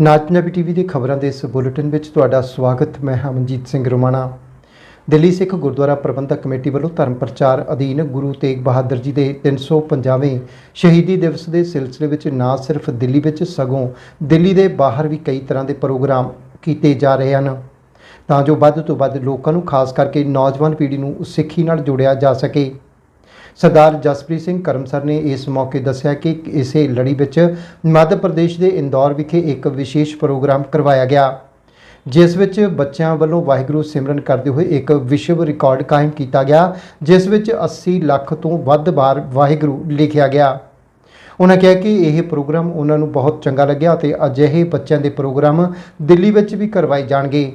ਨਾਚ ਪੰਜਾਬੀ ਟੀਵੀ ਦੇ ਖਬਰਾਂ ਦੇ ਇਸ ਬੁਲੇਟਿਨ ਵਿੱਚ ਤੁਹਾਡਾ ਸਵਾਗਤ। ਮੈਂ ਹਮਨਜੀਤ ਸਿੰਘ ਰੋਮਾਣਾ। ਦਿੱਲੀ ਸਿੱਖ ਗੁਰਦੁਆਰਾ ਪ੍ਰਬੰਧਕ ਕਮੇਟੀ ਵੱਲੋਂ ਧਰਮ ਪ੍ਰਚਾਰ ਅਧੀਨ ਗੁਰੂ ਤੇਗ ਬਹਾਦਰ ਜੀ ਦੇ 350ਵੇਂ ਸ਼ਹੀਦੀ ਦਿਵਸ ਦੇ ਸਿਲਸਿਲੇ ਵਿੱਚ ਨਾ ਸਿਰਫ ਦਿੱਲੀ ਵਿੱਚ, ਸਗੋਂ ਦਿੱਲੀ ਦੇ ਬਾਹਰ ਵੀ ਕਈ ਤਰ੍ਹਾਂ ਦੇ ਪ੍ਰੋਗਰਾਮ ਕੀਤੇ ਜਾ ਰਹੇ ਹਨ। ਤਾਂ ਜੋ ਵੱਧ ਤੋਂ ਵੱਧ ਲੋਕਾਂ ਨੂੰ, ਖਾਸ ਕਰਕੇ ਨੌਜਵਾਨ ਪੀੜ੍ਹੀ ਨੂੰ ਸਿੱਖੀ ਨਾਲ ਜੋੜਿਆ ਜਾ ਸਕੇ। ਸਰਦਾਰ ਜਸਪ੍ਰੀਤ ਸਿੰਘ ਕਰਮਸਰ ਨੇ ਇਸ ਮੌਕੇ ਦੱਸਿਆ ਕਿ ਇਸੇ ਲੜੀ ਵਿੱਚ ਮੱਧ ਪ੍ਰਦੇਸ਼ ਦੇ ਇੰਦੌਰ ਵਿਖੇ ਇੱਕ ਵਿਸ਼ੇਸ਼ ਪ੍ਰੋਗਰਾਮ ਕਰਵਾਇਆ ਗਿਆ, ਜਿਸ ਵਿੱਚ ਬੱਚਿਆਂ ਵੱਲੋਂ ਵਾਹਿਗੁਰੂ ਸਿਮਰਨ ਕਰਦੇ ਹੋਏ ਇੱਕ ਵਿਸ਼ਵ ਰਿਕਾਰਡ ਕਾਇਮ ਕੀਤਾ ਗਿਆ, ਜਿਸ ਵਿੱਚ 80 ਲੱਖ ਤੋਂ ਵੱਧ ਵਾਰ ਵਾਹਿਗੁਰੂ ਲਿਖਿਆ ਗਿਆ। ਉਹਨਾਂ ਕਿਹਾ ਕਿ ਇਹ ਪ੍ਰੋਗਰਾਮ ਉਹਨਾਂ ਨੂੰ ਬਹੁਤ ਚੰਗਾ ਲੱਗਿਆ ਅਤੇ ਅਜਿਹੇ ਬੱਚਿਆਂ ਦੇ ਪ੍ਰੋਗਰਾਮ ਦਿੱਲੀ ਵਿੱਚ ਵੀ ਕਰਵਾਏ ਜਾਣਗੇ।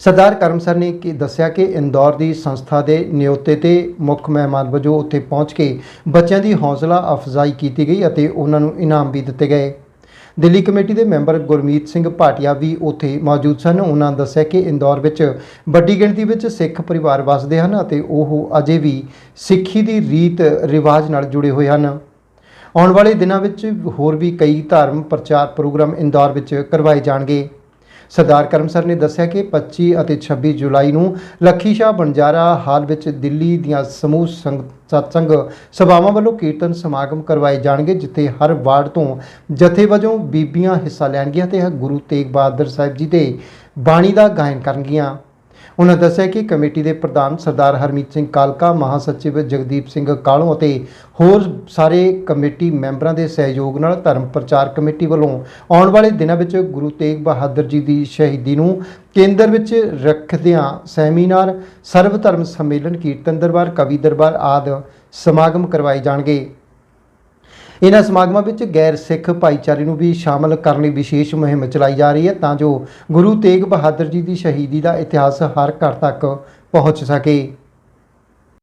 ਸਰਦਾਰ ਕਰਮਸਰ ਨੇ ਕਿ ਦੱਸਿਆ ਕਿ ਇੰਦੌਰ ਦੀ ਸੰਸਥਾ ਦੇ ਨਿਯੋਤੇ ਤੇ ਮੁੱਖ ਮਹਿਮਾਨ ਵਜੋਂ ਉੱਥੇ ਪਹੁੰਚ ਕੇ ਬੱਚਿਆਂ ਦੀ ਹੌਸਲਾ ਅਫਜ਼ਾਈ ਕੀਤੀ ਗਈ ਅਤੇ ਉਹਨਾਂ ਨੂੰ ਇਨਾਮ ਵੀ ਦਿੱਤੇ ਗਏ। ਦਿੱਲੀ ਕਮੇਟੀ ਦੇ ਮੈਂਬਰ ਗੁਰਮੀਤ ਸਿੰਘ ਭਾਟੀਆ ਵੀ ਉੱਥੇ ਮੌਜੂਦ ਸਨ। ਉਹਨਾਂ ਦੱਸਿਆ ਕਿ ਇੰਦੌਰ ਵਿੱਚ ਵੱਡੀ ਗਿਣਤੀ ਵਿੱਚ ਸਿੱਖ ਪਰਿਵਾਰ ਵੱਸਦੇ ਹਨ ਅਤੇ ਉਹ ਅਜੇ ਵੀ ਸਿੱਖੀ ਦੀ ਰੀਤ ਰਿਵਾਜ ਨਾਲ ਜੁੜੇ ਹੋਏ ਹਨ। ਆਉਣ ਵਾਲੇ ਦਿਨਾਂ ਵਿੱਚ ਹੋਰ ਵੀ ਕਈ ਧਾਰਮਿਕ ਪ੍ਰਚਾਰ ਪ੍ਰੋਗਰਾਮ ਇੰਦੌਰ ਵਿੱਚ ਕਰਵਾਏ ਜਾਣਗੇ। ਸਰਦਾਰ ਕਰਮ ਸਰ ਨੇ ਦੱਸਿਆ ਕਿ 25 ਅਤੇ 26 ਜੁਲਾਈ ਨੂੰ ਲੱਖੀ ਸ਼ਾਹ ਬੰਜਾਰਾ ਹਾਲ ਵਿੱਚ ਦਿੱਲੀ ਦੀਆਂ ਸਮੂਹ ਸੰਗ ਸਤਸੰਗ ਸਭਾਵਾਂ ਵੱਲੋਂ ਕੀਰਤਨ ਸਮਾਗਮ ਕਰਵਾਏ ਜਾਣਗੇ, ਜਿੱਥੇ ਹਰ ਵਾਰਡ ਤੋਂ ਜਥੇ ਵਜੋਂ ਬੀਬੀਆਂ ਹਿੱਸਾ ਲੈਣਗੀਆਂ ਤੇ ਗੁਰੂ ਤੇਗ ਬਹਾਦਰ ਸਾਹਿਬ ਜੀ ਦੇ ਬਾਣੀ ਦਾ ਗਾਇਨ ਕਰਨਗੀਆਂ। ਉਹਨਾਂ ਦੱਸਿਆ ਕਿ ਕਮੇਟੀ ਦੇ ਪ੍ਰਧਾਨ ਸਰਦਾਰ ਹਰਮੀਤ ਸਿੰਘ ਕਾਲਕਾ, ਮਹਾਸਚਿਵ ਜਗਦੀਪ ਸਿੰਘ ਕਾਲੋਂ ਅਤੇ ਹੋਰ ਸਾਰੇ ਕਮੇਟੀ ਮੈਂਬਰਾਂ ਦੇ ਸਹਿਯੋਗ ਨਾਲ ਧਰਮ ਪ੍ਰਚਾਰ ਕਮੇਟੀ ਵੱਲੋਂ ਆਉਣ ਵਾਲੇ ਦਿਨਾਂ ਵਿੱਚ ਗੁਰੂ ਤੇਗ ਬਹਾਦਰ ਜੀ ਦੀ ਸ਼ਹੀਦੀ ਨੂੰ ਕੇਂਦਰ ਵਿੱਚ ਰੱਖਦਿਆਂ ਸੈਮੀਨਾਰ, ਸਰਵ ਧਰਮ ਸੰਮੇਲਨ, ਕੀਰਤਨ ਦਰਬਾਰ, ਕਵੀ ਦਰਬਾਰ ਆਦਿ ਸਮਾਗਮ ਕਰਵਾਏ ਜਾਣਗੇ। ਇਹਨਾਂ ਸਮਾਗਮਾਂ ਵਿੱਚ ਗੈਰ ਸਿੱਖ ਭਾਈਚਾਰੇ ਨੂੰ ਵੀ ਸ਼ਾਮਲ ਕਰਨ ਲਈ ਵਿਸ਼ੇਸ਼ ਮੁਹਿੰਮ ਚਲਾਈ ਜਾ ਰਹੀ ਹੈ ਤਾਂ ਜੋ ਗੁਰੂ ਤੇਗ ਬਹਾਦਰ ਜੀ ਦੀ ਸ਼ਹੀਦੀ ਦਾ ਇਤਿਹਾਸ ਹਰ ਘਰ ਤੱਕ ਪਹੁੰਚ ਸਕੇ।